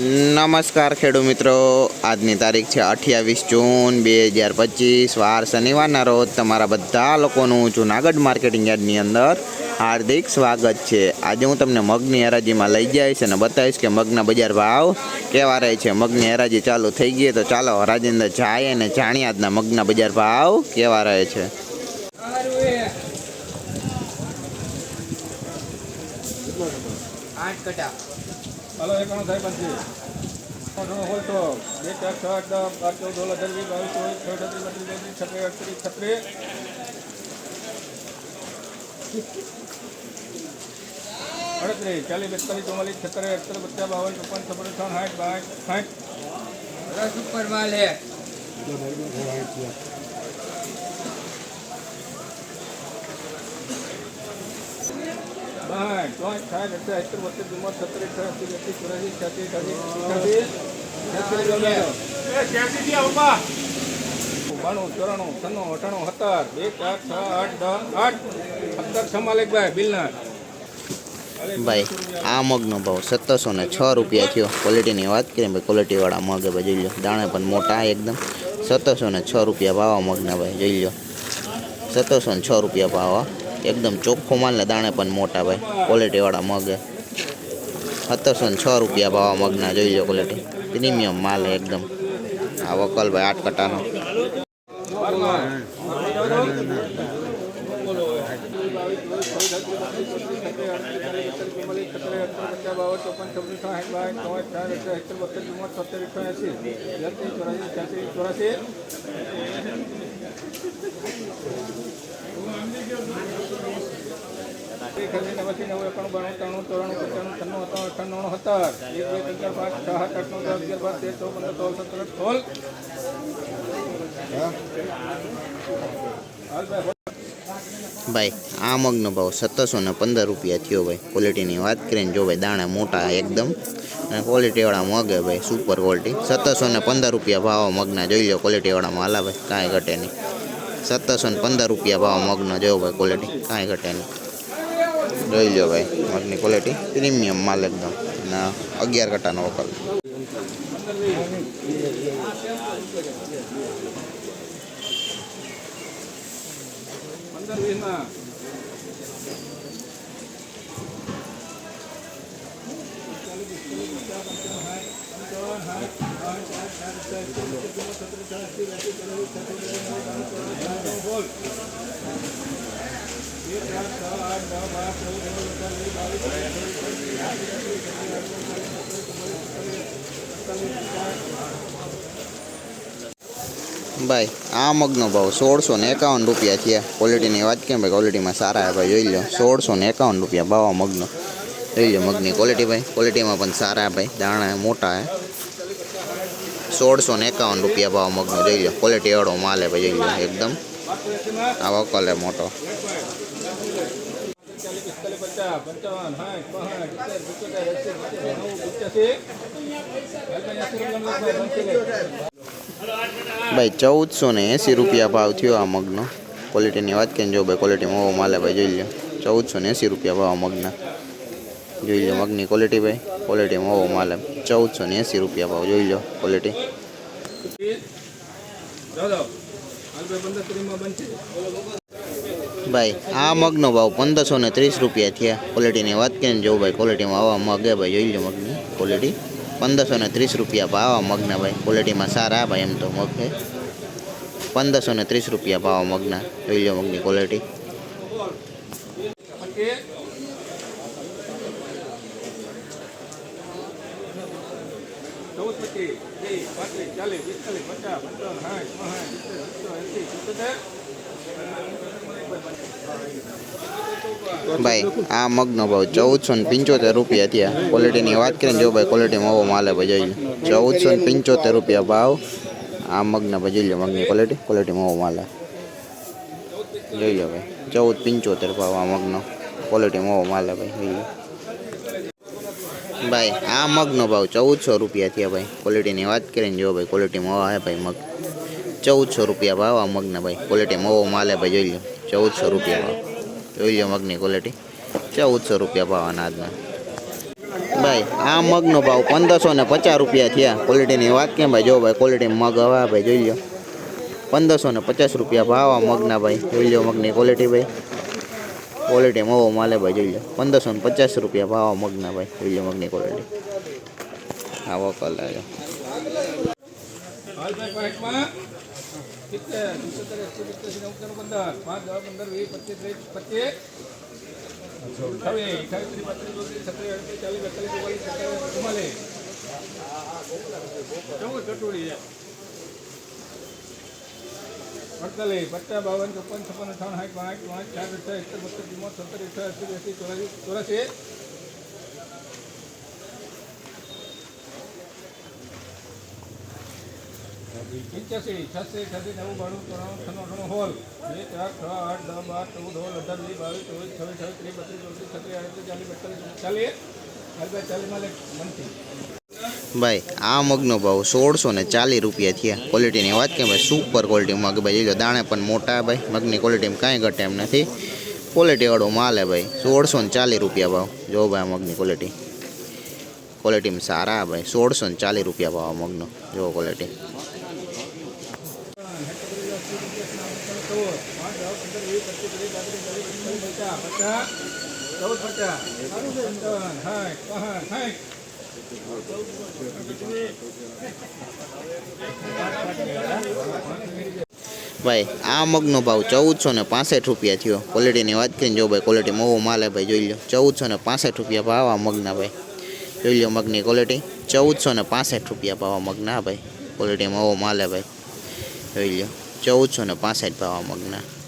નમસ્કાર ખેડૂત મિત્રો. આજની તારીખ છે અઠ્યાવીસ જૂન બે હજાર પચીસ. વાર શનિવારના રોજ તમારા બધા લોકોનું જુનાગઢ માર્કેટિંગ યાર્ડની અંદર હાર્દિક સ્વાગત છે. આજે હું તમને મગની હરાજીમાં લઈ જઈશ અને બતાવીશ કે મગના બજાર ભાવ કેવા રહે છે. મગની હરાજી ચાલુ થઈ ગઈ તો ચાલો રાજેન્દ્ર જાય અને જાણીએ આજના મગના બજાર ભાવ કેવા રહે છે. આઠ કટા. હલો એકાણું સાહેબ પાંચી હોય તો? બે ચાર, છ, આઠ, દસ, બાર, ચૌદ, સોળ, અઢાર, વીસ, બાવીસ ચોવીસ છત્રીસ બત્રીસ તેત્રીસ છત્રીસ અડત્રીસ છત્રીસ અડત્રીસ, ચાલીસ, બેતાલીસ, ચુમ્માલીસ, છત્તર અડત્રીસ બત્યા બાવન, ચોપન, છપ્પન છ સાઠ બાઠ સાઠ. રસ ઉપર માલ હે બાઠ ચોઠ સાઠ અડત્રીસ અડત્રીસ બત્રીસ ચુમ્માલીસ છત્રીસ અડત્રીસ બત્રીસ ચોરાસી છત્રીસ અડત્રીસ બાણું ચોરાણું છન્નું અઠાણું સત્તર. બે ચાર છ આઠ દસ આઠ. સત્તર છમાલિકભાઈ બિલના ભાઈ આ મગનો ભાવ સત્તરસો ને છ રૂપિયા થયો. ક્વોલિટીની વાત કરીએ ભાઈ ક્વોલિટીવાળા મગ ભાઈ જોઈ લો દાણે પણ મોટા એકદમ. સત્તરસો ને છ રૂપિયા ભાવ મગના ભાઈ જોઈ લો સત્તરસો ને છ રૂપિયા ભાવ. એકદમ ચોખ્ખો માલ ને દાણે પણ મોટા ભાઈ. ક્વોલિટીવાળા મગ. સત્તરસો ને છ રૂપિયા ભાવ મગના, જોઈ લો ક્વોલિટી પ્રીમિયમ માલ એકદમ. આ વકલ ભાઈ આઠ કટાનો નવાસી નવ એકાણું બાણું ત્રાણું ચોરાણું પંચાણું છન્નું હતા અઠાણું સત્તર એક બે અગિયાર પાંચ છ સાત આઠ નવ દસ અગિયાર પાંચ તેર ચૌદ પંદર સોળ સત્તર સોળ હાલ ભાઈ, આ મગનો ભાવ સત્તરસો ને પંદર રૂપિયા થયો ભાઈ. ક્વોલિટીની વાત કરીને જો ભાઈ દાણા મોટા એકદમ. અને ક્વોલિટીવાળા મગ હે ભાઈ સુપર ક્વોલિટી સત્તરસો ને પંદર રૂપિયા ભાવ મગના જોઈ લો ક્વોલિટીવાળામાં હાલા ભાઈ, કાંઈ ઘટે નહીં. સત્તરસો ને પંદર રૂપિયા ભાવ મગનો જોયો ભાઈ ક્વોલિટી કાંઈ ઘટે નહીં. જોઈ લો ભાઈ, મગની ક્વોલિટી પ્રીમિયમ માલ એકદમ. અને અગિયાર કટાનો વકલ પંદર વીસમાં ભાઈ, આ મગનો ભાવ સોળસો ને એકાવન રૂપિયા થયા. ક્વોલિટીની વાત કેમ ભાઈ? ક્વોલિટીમાં સારા હે ભાઈ, જોઈ લો સોળસો ને એકાવન રૂપિયા ભાવ આ મગનો. જોઈ લો મગની ક્વોલિટી ભાઈ. ક્વોલિટીમાં પણ સારા ભાઈ, દાણા મોટા હે સોળસો ને એકાવન રૂપિયા ભાવ મગનો, જોઈ લો ક્વોલિટી વાળો માલ હે ભાઈ, જોઈ લો એકદમ. આ વકલ હે મોટો. ભાઈ, ચૌદસો ને એંસી રૂપિયા ભાવ થયો આ મગનો. ક્વોલિટીની વાત કરીને જો ભાઈ ક્વોલિટી મોવો માલે ભાઈ, જોઈ લો ચૌદસો ને એંસી રૂપિયા ભાવ મગના. જોઈ લો મગની ક્વોલિટી ભાઈ ક્વોલિટી મોવો માલે ચૌદસો ને એંસી રૂપિયા ભાવ, જોઈ લો ક્વોલિટી ભાઈ, આ મગનો ભાવ પંદરસો ને ત્રીસ રૂપિયા થયા. ક્વોલિટીની વાત કરીને જો ભાઈ ક્વોલિટીમાં આવા મગ ભાઈ, જોઈ લો મગની ક્વોલિટી પંદરસો ને ત્રીસ રૂપિયા ભાવ મગના ભાઈ. ક્વોલિટીમાં સારા ભાઈ એમ તો મગ છે. પંદરસો ને ત્રીસ રૂપિયા ભાવ મગના, જોઈ મગની ક્વોલિટી ચાલીસ પચાસ, પંચાવન, સાઠ પાંસઠ સિત્તેર સત્તર. ભાઈ, આ મગનો ભાવ ચૌદસો ને પંચોતેર રૂપિયા થયા. ક્વોલિટીની વાત કરીને જો ભાઈ ક્વોલિટીમાં આવો માલે ભાઈ જોઈ ચૌદસો ને પંચોતેર રૂપિયા ભાવ. આ મગના ભાઈ જોઈ લો, મગની ક્વોલિટી ક્વોલિટીમાં આવો માલે. જોઈ લો ભાઈ, ચૌદ પંચોતેર ભાવ આ મગનો. ક્વોલિટીમાં આવો માલે ભાઈ, જોઈ લો. ભાઈ, આ મગનો ભાવ ચૌદસો રૂપિયા થયા ભાઈ. ક્વોલિટીની વાત કરીને જો ભાઈ ક્વોલિટીમાં આવા ભાઈ મગ. ચૌદસો રૂપિયા ભાવ આ મગના ભાઈ. ક્વોલિટી મોવો માલે ભાઈ, જોઈ લો ચૌદસો રૂપિયા ભાવ. જોઈ લો મગની ક્વોલિટી ચૌદસો રૂપિયા ભાવ અનાજના ભાઈ, આ મગનો ભાવ પંદરસો ને પચાસ રૂપિયા થયા. ક્વોલિટીની વાત કેમ ભાઈ? જો ભાઈ ક્વોલિટી મગ હવે ભાઈ, જોઈ લો પંદરસો ને પચાસ રૂપિયા ભાવ આ મગના ભાઈ. જોઈ લો મગની ક્વોલિટી ભાઈ. ક્વોલિટી મવો માલે ભાઈ, જોઈ લો પંદરસો ને પચાસ રૂપિયા ભાવ મગના ભાઈ. જોઈ લો મગની ક્વોલિટી આવો કલર સિત્તેર સિત્તેર એકસો સિત્તેર નવ પંદર પાંચ દસ પંદર વીસ પચીસ ત્રીસ પચીસ છવ્વીસ અઠાવીસ ત્રીસ બત્રીસ ચોત્રીસ છત્રીસ અડત્રીસ ચાલીસ બેતાલીસ ચુમ્માલીસ સત્તાવીસ ચૌદ કટોરી છે અડતાલીસ પચાસ બાવન ચોપન છપ્પન અઠાવન સાઠ પાંચ પાંચ ચાર અઠાવીસ એકસો બત્રીસ ચુમ્મોતેર સત્તર અઠાવીસ એસી એસી ચોરાસી ચોરાસી પંચ્યાસી છ્યાસી છ્યાસી નેવું બાણું ત્રાણું છન્નું અઠાણું હોલ બે ચાર છ આઠ દસ બાર ચૌદ હોલ અઢાર વીસ બાવીસ ચોવીસ છવ્વીસ છવ્વીસ ત્રીસ બત્રીસ ચોત્રીસ છત્રીસ આડત્રીસ ચાલીસ બેતાલીસ ચાલીસ ચાલીસ ચાલીસમાં લે મનથી ભાઈ આ મગનો ભાવ સોળસો ને ચાલીસ રૂપિયા થયા. ક્વોલિટીની વાત કે ભાઈ સુપર ક્વોલિટી મગ ભાઈ જોઈ લો દાણે પણ મોટા ભાઈ, મગની ક્વોલિટીમાં કાંઈ ઘટે એમ નથી. ક્વોલિટીવાળો માલ હે ભાઈ, સોળસો ને ચાલીસ રૂપિયા ભાવ. જો ભાઈ, આ મગની ક્વોલિટી ક્વોલિટીમાં સારા ભાઈ, સોળસો ને ચાલીસ રૂપિયા ભાવ આ મગનો. જો ક્વોલિટી પાંચ દસ પંદર વીસ પચીસ ત્રીસ પાંત્રીસ ચાલીસ પિસ્તાલીસ પચાસ પચાસ ચૌદ પચાસ પંચાવન સાઠ પાંચ સાઠ ભાઈ, આ મગનો ભાવ ચૌદસો ને પાસઠ રૂપિયા થયો. ક્વોલિટીની વાત કરીને જો ભાઈ ક્વોલિટી મોવો માલે ભાઈ, જોઈ લો ચૌદસો ને પાસઠ રૂપિયા ભાવ આ મગના ભાઈ. જોઈ લો મગની ક્વોલિટી ચૌદસો ને પાસઠ રૂપિયા ભાવ મગના ભાઈ. ક્વોલિટી મોવો માલે ભાઈ. જોઈ લો ચૌદસો ને પાસઠ ભાવ મગના.